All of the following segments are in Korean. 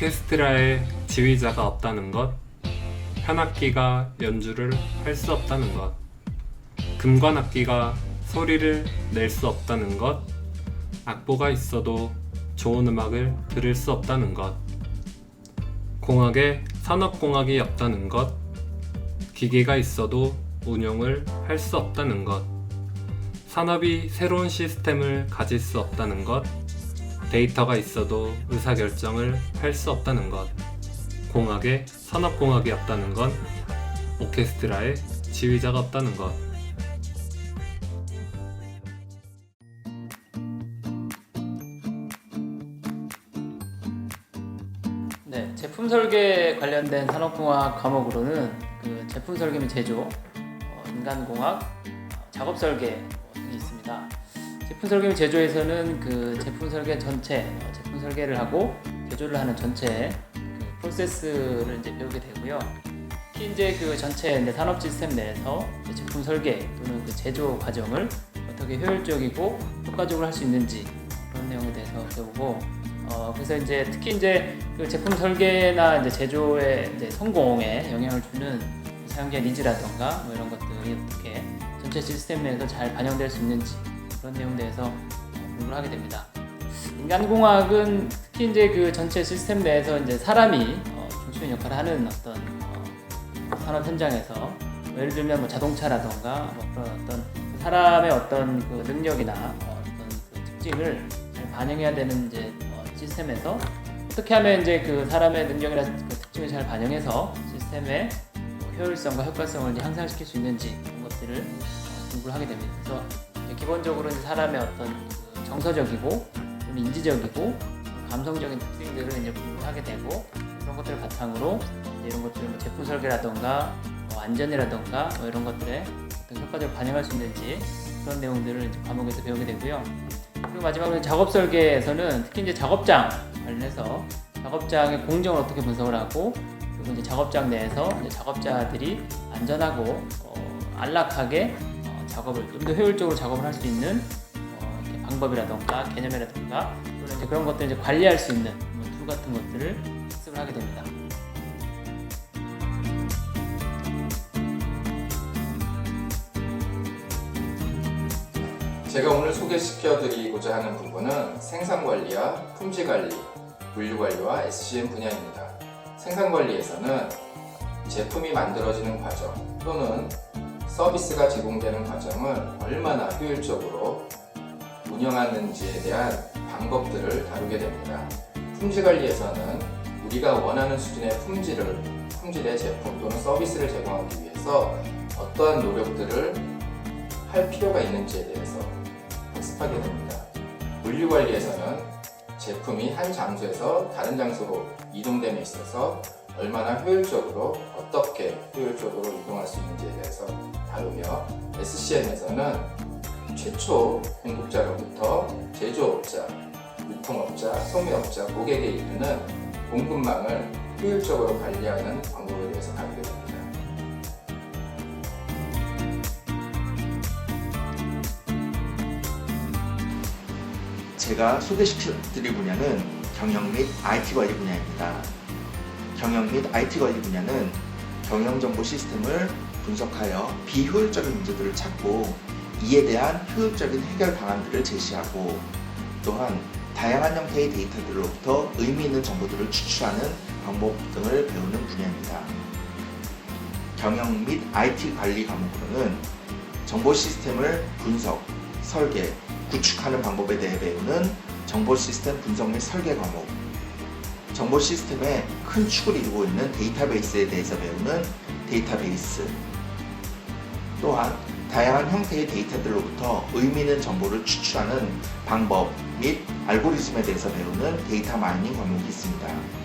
오케스트라에 지휘자가 없다는 것, 현악기가 연주를 할 수 없다는 것, 금관악기가 소리를 낼 수 없다는 것, 악보가 있어도 좋은 음악을 들을 수 없다는 것, 공학에 산업공학이 없다는 것, 기계가 있어도 운영을 할 수 없다는 것, 산업이 새로운 시스템을 가질 수 없다는 것, 데이터가 있어도 의사결정을 할 수 없다는 것, 공학에 산업공학이 없다는 건 오케스트라에 지휘자가 없다는 것. 네, 제품 설계 관련된 산업공학 과목으로는 그 제품 설계 및 제조, 어, 인간공학, 어, 작업 설계. 제품 설계 및 제조에서는 그 제품 설계 전체, 어, 제품 설계를 하고 제조를 하는 전체 그 프로세스를 이제 배우게 되고요. 특히 이제 그 전체 이제 산업 시스템 내에서 제품 설계 또는 그 제조 과정을 어떻게 효율적이고 효과적으로 할 수 있는지 그런 내용에 대해서 배우고 어, 그래서 이제 특히 이제 그 제품 설계나 이제 제조의 이제 성공에 영향을 주는 사용자 니즈라던가 뭐 이런 것들이 어떻게 전체 시스템 내에서 잘 반영될 수 있는지 그런 어, 공부를 하게 됩니다. 인간공학은 특히 이제 그 전체 시스템 내에서 이제 사람이 어, 중수인 역할을 하는 어떤 어, 산업 현장에서 뭐 예를 들면 뭐 자동차라던가 뭐 그런 어떤 사람의 어떤 그 능력이나 어, 어떤 그 특징을 잘 반영해야 되는 이제 어, 시스템에서 어떻게 하면 이제 그 사람의 능력이나 그 특징을 잘 반영해서 시스템의 뭐 효율성과 효과성을 이제 향상시킬 수 있는지 그런 것들을 어, 공부를 하게 됩니다. 그래서 기본적으로 사람의 어떤 그 정서적이고 인지적이고 감성적인 특징들을 이제 공부를 하게 되고 그런 것들을 바탕으로 이런 것들을 뭐 제품 설계라던가 뭐 안전이라던가 뭐 이런 것들에 어떤 효과적으로 반영할 수 있는지 그런 내용들을 이제 과목에서 배우게 되고요. 그리고 마지막으로 작업 설계에서는 특히 이제 작업장 관련해서 작업장의 공정을 어떻게 분석을 하고 그리고 이제 작업장 내에서 이제 작업자들이 안전하고 어, 안락하게 어, 작업을 좀 더 효율적으로 작업을 할 수 있는 어, 방법이라던가 개념이라던가 이제 그런 것들 이제 관리할 수 있는 뭐툴 같은 것들을 학습을 하게 됩니다. 제가 오늘 소개시켜드리고자 하는 부분은 생산관리와 품질관리, 물류관리와 SCM 분야입니다. 생산관리에서는 제품이 만들어지는 과정 또는 서비스가 제공되는 과정을 얼마나 효율적으로 운영하는지에 대한 방법들을 다루게 됩니다. 품질 관리에서는 우리가 원하는 수준의 품질을, 품질의 제품 또는 서비스를 제공하기 위해서 어떠한 노력들을 할 필요가 있는지에 대해서 학습하게 됩니다. 물류 관리에서는 제품이 한 장소에서 다른 장소로 이동됨에 있어서 얼마나 효율적으로 어떻게 효율적으로 이동할 수 있는지에 대해서 다루며 SCM에서는 최초 공급자로부터 제조업자, 유통업자, 소매업자, 고객에 이르는 공급망을 효율적으로 관리하는 방법에 대해서 다루게 됩니다. 제가 소개시켜드릴 분야는 경영 및 IT 관리 분야입니다. 경영 및 IT 관리 분야는 경영 정보 시스템을 분석하여 비효율적인 문제들을 찾고 이에 대한 효율적인 해결 방안들을 제시하고 또한 다양한 형태의 데이터들로부터 의미 있는 정보들을 추출하는 방법 등을 배우는 분야입니다. 경영 및 IT 관리 과목으로는 정보 시스템을 분석, 설계, 구축하는 방법에 대해 배우는 정보 시스템 분석 및 설계 과목, 정보 시스템의 큰 축을 이루고 있는 데이터베이스에 대해서 배우는 데이터베이스, 또한 다양한 형태의 데이터들로부터 의미 있는 정보를 추출하는 방법 및 알고리즘에 대해서 배우는 데이터 마이닝 과목이 있습니다.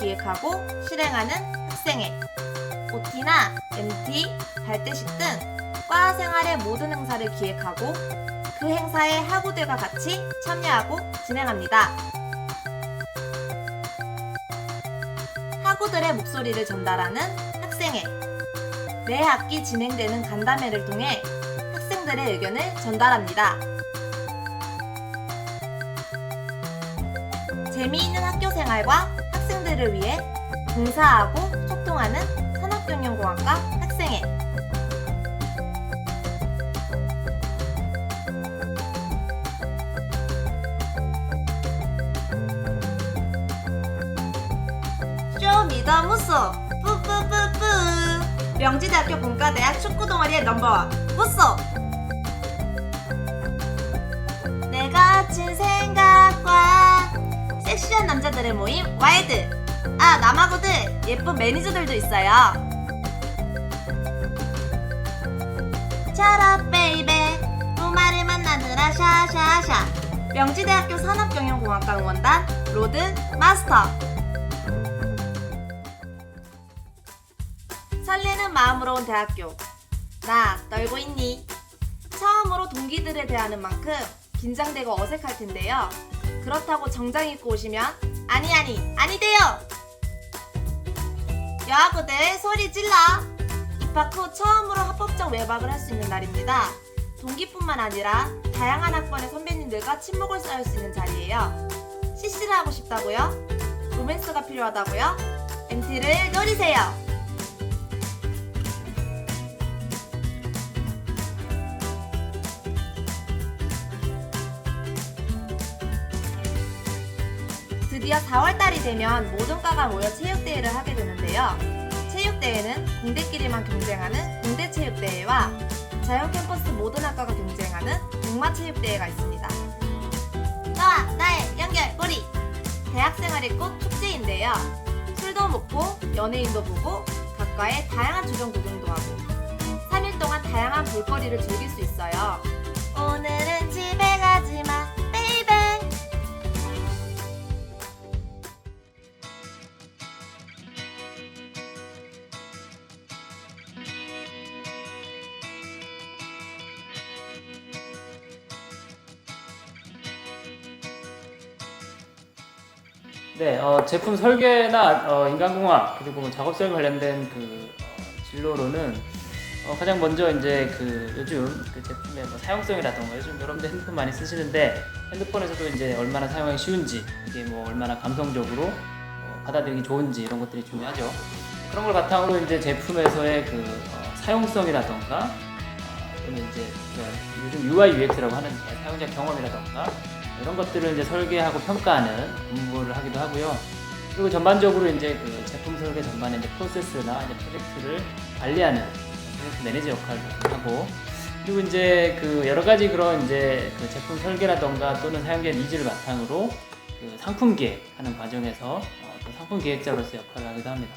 기획하고 실행하는 학생회, OT나 MT, 발대식 등 과 생활의 모든 행사를 기획하고 그 행사에 학우들과 같이 참여하고 진행합니다. 학우들의 목소리를 전달하는 학생회. 매 학기 진행되는 간담회를 통해 학생들의 의견을 전달합니다. 재미있는 학교 생활과 학생들을 위해 봉사하고 소통하는 산업경영공학과 학생회. 쇼미더 무쏘 뿌뿌뿌뿌. 명지대학교 공과대학 축구동아리의 넘버원. 무쏘 내가 친 생각과 섹시한 남자들의 모임 와이드 아 남아고들 예쁜 매니저들도 있어요 차라 베이베 부마를 만나느라 샤샤샤 명지대학교 산업경영공학과 응원단 로드 마스터 설레는 마음으로 온 대학교. 나 떨고 있니? 처음으로 동기들을 대하는 만큼 긴장되고 어색할 텐데요. 그렇다고 정장 입고 오시면 아니 아니 아니대요. 여학우들 소리 질러. 입학 후 처음으로 합법적 외박을 할 수 있는 날입니다. 동기뿐만 아니라 다양한 학번의 선배님들과 친목을 쌓을 수 있는 자리예요. CC를 하고 싶다고요? 로맨스가 필요하다고요? MT를 노리세요. 드디어 4월달이 되면 모든 과가 모여 체육대회를 하게 되는데요. 체육대회는 공대끼리만 경쟁하는 공대체육대회와 자연 캠퍼스 모든 학과가 경쟁하는 동마체육대회가 있습니다. 너와 나의 연결고리! 대학생활의 꽃 축제인데요. 술도 먹고 연예인도 보고 각과의 다양한 주점 구경도 하고 3일 동안 다양한 볼거리를 즐길 수 있어요. 네, 어, 제품 설계나 어, 인간공학 그리고 뭐 작업설 관련된 그 어, 진로로는 어, 가장 먼저 이제 그 요즘 그 제품의 뭐 사용성이라던가 요즘 여러분들 핸드폰 많이 쓰시는데 핸드폰에서도 이제 얼마나 사용하기 쉬운지 이게 뭐 얼마나 감성적으로 어, 받아들이기 좋은지 이런 것들이 중요하죠. 그런 걸 바탕으로 이제 제품에서의 그 어, 사용성이라던가 어, 또는 이제 그 요즘 UI UX라고 하는 사용자 경험이라던가 이런 것들을 이제 설계하고 평가하는 공부를 하기도 하고요. 그리고 전반적으로 이제 그 제품 설계 전반에 이제 프로세스나 이제 프로젝트를 관리하는 프로젝트 매니저 역할을 하고 그리고 이제 그 여러 가지 그런 이제 그 제품 설계라던가 또는 사용자 니즈를 바탕으로 그 상품 기획하는 과정에서 어, 또 상품 기획자로서 역할을 하기도 합니다.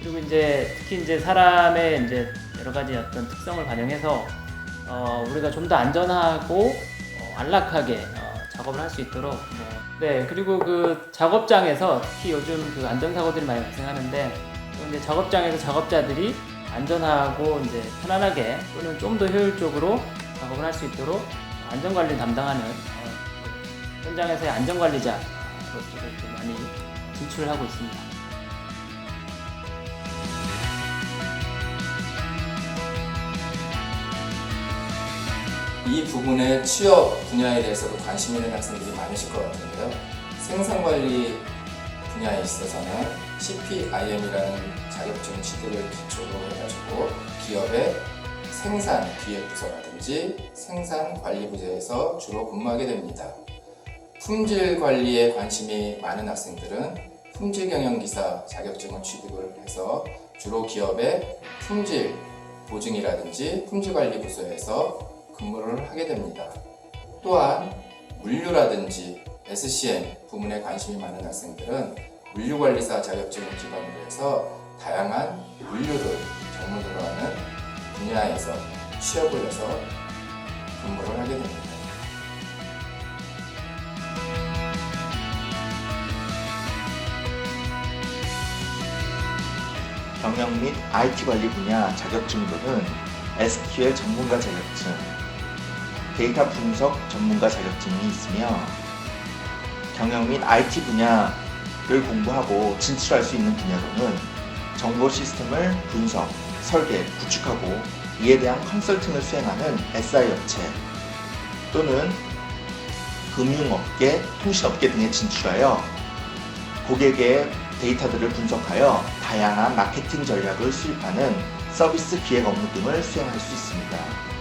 그리고 이제 특히 이제 사람의 이제 여러 가지 어떤 특성을 반영해서 어, 우리가 좀 더 안전하고 어, 안락하게 어, 작업을 할 수 있도록 뭐, 네 그리고 그 작업장에서 특히 요즘 그 안전 사고들이 많이 발생하는데 또 이제 작업장에서 작업자들이 안전하고 이제 편안하게 또는 좀 더 효율적으로 작업을 할 수 있도록 안전 관리 담당하는 어, 그 현장에서의 안전 관리자로서 이렇게 많이 진출을 하고 있습니다. 이 부분의 취업 분야에 대해서도 관심 있는 학생들이 많으실 것 같은데요. 생산관리 분야에 있어서는 CPIM이라는 자격증 취득을 기초로 해가지고 기업의 생산 기획 부서라든지 생산 관리 부서에서 주로 근무하게 됩니다. 품질 관리에 관심이 많은 학생들은 품질 경영 기사 자격증을 취득을 해서 주로 기업의 품질 보증이라든지 품질 관리 부서에서 근무를 하게 됩니다. 또한 물류라든지 SCM 부문에 관심이 많은 학생들은 물류관리사 자격증을 기반으로 해서 다양한 물류를 전문으로 하는 분야에서 취업을 해서 근무를 하게 됩니다. 경영 및 IT 관리 분야 자격증으로는 SQL 전문가 자격증, 데이터 분석 전문가 자격증이 있으며 경영 및 IT 분야 공부하고 진출할 수 있는 분야로는 정보 시스템을 분석, 설계, 구축하고 이에 대한 컨설팅을 수행하는 SI 업체 또는 금융업계, 통신업계 등에 진출하여 고객의 데이터들을 분석하여 다양한 마케팅 전략을 수립하는 서비스 기획 업무 등을 수행할 수 있습니다.